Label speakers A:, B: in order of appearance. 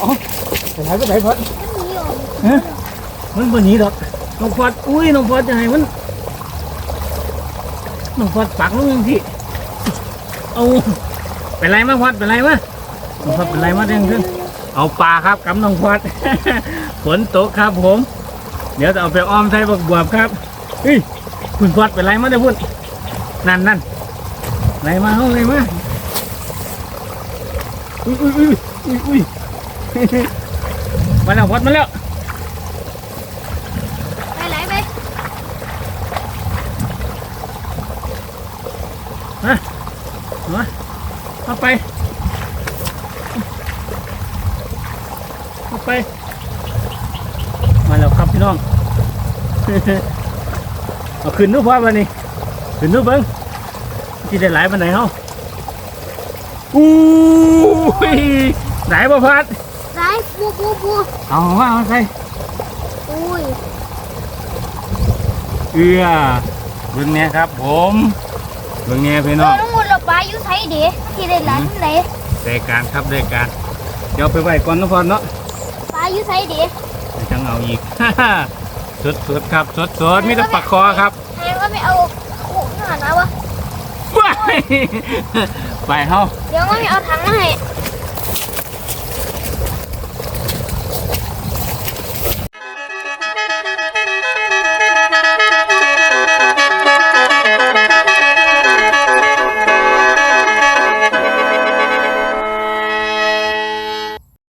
A: เอาไปไหนก็ไปพอด
B: มันหนีออก
A: ฮะมันบ่หนีดอกน้องพอดอุ้ยน้องพอดจะให้มันน้องพอดปักลงยังที่เอาเป็นไรมาพอดเป็นไรมาน้องพอดเป็นไรมาเด้งขึ้นเอาปลาครับกับน้องพอดฝนตกครับผม เดี๋ยวจะเอาไปอ้อมใส่บักบวบครับเฮ้ยคุณพอดเป็นไรมาเด้อพุ่นนั่นนั่นไรมาเฮาไรมาอุ้ยอุ้ยอุ้ยอุ้ยอุ้ย มาแล้วพอดมาแล้ว
B: ไปไหนไป
A: มาเอาไปเอาไป มาแล้วครับพี่น้องเอาขึ้นดูพ่อมานี่ขึ้นดูเบิ้งที่ได้หลายปันไหนเฮาอู้ยไหนบ่พัด
B: ไรปูปูปู
A: เอาว่าเอาใส่
B: อุ้ย
A: เอือเบิ้งเนี่ยครับ ผมเบิ้งเนี่ยพี่
B: เอ
A: น้อ
B: องน้องมุดเราปลาอยู่ไสเดที่ได้หลายที่ไหน
A: ได้การครับได้การ เดี๋ยวไปไว้ก่อนนะพ่อเนาะ
B: ปลาอยู่ไสเด
A: ไม่ต้องเอาอีกสดสดๆครับสดสดๆมีแต่ปักคอครับ
B: แทนว่าไม่เอาขู่หน่อยนะวะ
A: ว้ายไปเฮา
B: เดี๋ยวว่าไม่เอาถังมาให้